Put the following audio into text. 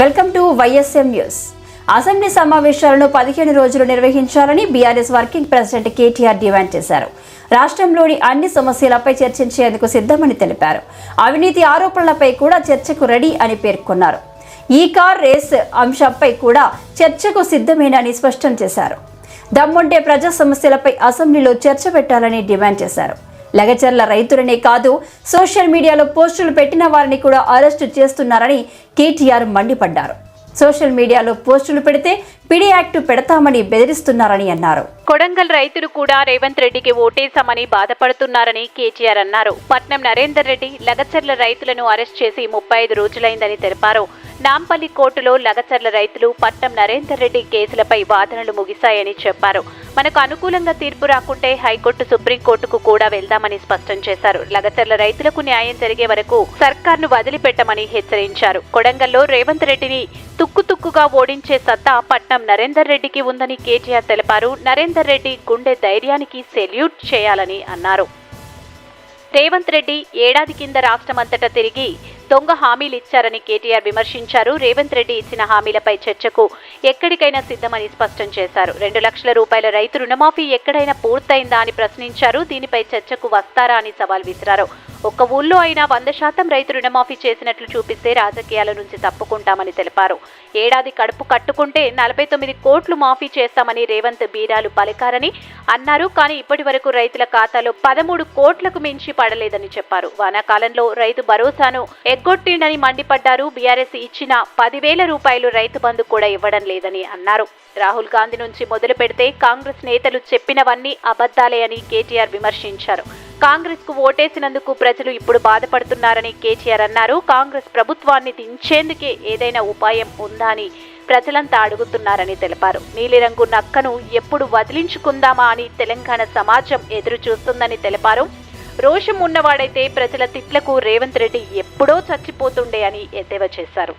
Welcome to YSM news. Assembly సమావేశాలను పదిహేను రోజులు నిర్వహించాలని BRS working president KTR demand చేశారు. రాష్ట్రంలోని అన్ని సమస్యలపై చర్చించేందుకు సిద్ధమని తెలిపారు. అవినీతి ఆరోపణలపై కూడా చర్చకు రెడీ అని పేర్కొన్నారు. ఈ కార్ రేస్ అంశంపై కూడా చర్చకు సిద్ధమేనని స్పష్టం చేశారు. దమ్ముంటే ప్రజా సమస్యలపై అసెంబ్లీలో చర్చ పెట్టాలని డిమాండ్ చేశారు. లగచర్ల రైతులనే కాదు సోషల్ మీడియాలో పోస్టులు పెట్టిన వారిని కూడా అరెస్టు చేస్తున్నారని కేటీఆర్ మండిపడ్డారు. సోషల్ మీడియాలో పోస్టులు పెడితే పిడి యాక్ట్ పెడతామని బెదిరిస్తున్నారని అన్నారు. కొడంగల్ రైతులు కూడా రేవంత్ రెడ్డికి ఓటేశామని బాధపడుతున్నారని కేటీఆర్ అన్నారు. పట్నం నరేందర్ రెడ్డి లగచర్ల రైతులను అరెస్ట్ చేసి ముప్పై ఐదు రోజులైందని తెలిపారు. నాంపల్లి కోర్టులో లగచర్ల రైతులు పట్నం నరేందర్ రెడ్డి కేసులపై వాదనలు ముగిశాయని చెప్పారు. మనకు అనుకూలంగా తీర్పు రాకుంటే హైకోర్టు సుప్రీంకోర్టుకు కూడా వెళ్దామని స్పష్టం చేశారు. లగచర్ల రైతులకు న్యాయం జరిగే వరకు సర్కార్ను వదిలిపెట్టమని హెచ్చరించారు. కొడంగల్లో రేవంత్ రెడ్డిని తుక్కు తుక్కుగా ఓడించే సత్తా పట్నం నరేందర్ రెడ్డికి ఉందని కేటీఆర్ తెలిపారు. నరేందర్ రెడ్డి గుండె ధైర్యానికి సెల్యూట్ చేయాలని అన్నారు. రేవంత్ రెడ్డి ఏడాది కింద రాష్ట్రమంతటా తిరిగి దొంగ హామీలు ఇచ్చారని కేటీఆర్ విమర్శించారు. రేవంత్ రెడ్డి ఇచ్చిన హామీలపై చర్చకు ఎక్కడికైనా సిద్ధమని స్పష్టం చేశారు. రెండు లక్షల రూపాయల రైతు రుణమాఫీ ఎక్కడైనా పూర్తయిందా అని ప్రశ్నించారు. దీనిపై చర్చకు వస్తారా అని సవాల్ విసిరారు. ఒక్క ఊళ్ళో అయినా వంద శాతం రైతు రుణమాఫీ చేసినట్లు చూపిస్తే రాజకీయాల నుంచి తప్పుకుంటామని తెలిపారు. ఏడాది కడుపు కట్టుకుంటే నలభై తొమ్మిది కోట్లు మాఫీ చేస్తామని రేవంత్ బీరాలు పలికారని అన్నారు. కానీ ఇప్పటి వరకు రైతుల ఖాతాలో పదమూడు కోట్లకు మించి పడలేదని చెప్పారు. వానాకాలంలో రైతు భరోసాను ఎగ్గొట్టిండని మండిపడ్డారు. బీఆర్ఎస్ ఇచ్చిన పదివేల రూపాయలు రైతు బంధు కూడా ఇవ్వడం లేదని అన్నారు. రాహుల్ గాంధీ నుంచి మొదలు పెడితే కాంగ్రెస్ నేతలు చెప్పినవన్నీ అబద్ధాలే అని కేటీఆర్ విమర్శించారు. కాంగ్రెస్కు ఓటేసినందుకు ప్రజలు ఇప్పుడు బాధపడుతున్నారని కేసీఆర్ అన్నారు. కాంగ్రెస్ ప్రభుత్వాన్ని దించేందుకే ఏదైనా ఉపాయం ఉందా అని ప్రజలంతా అడుగుతున్నారని తెలిపారు. నీలిరంగు నక్కను ఎప్పుడు వదిలించుకుందామా అని తెలంగాణ సమాజం ఎదురు చూస్తుందని తెలిపారు. రోషం ఉన్నవాడైతే ప్రజల తిట్లకు రేవంత్ రెడ్డి ఎప్పుడో చచ్చిపోతుండే అని ఎద్దేవా చేశారు.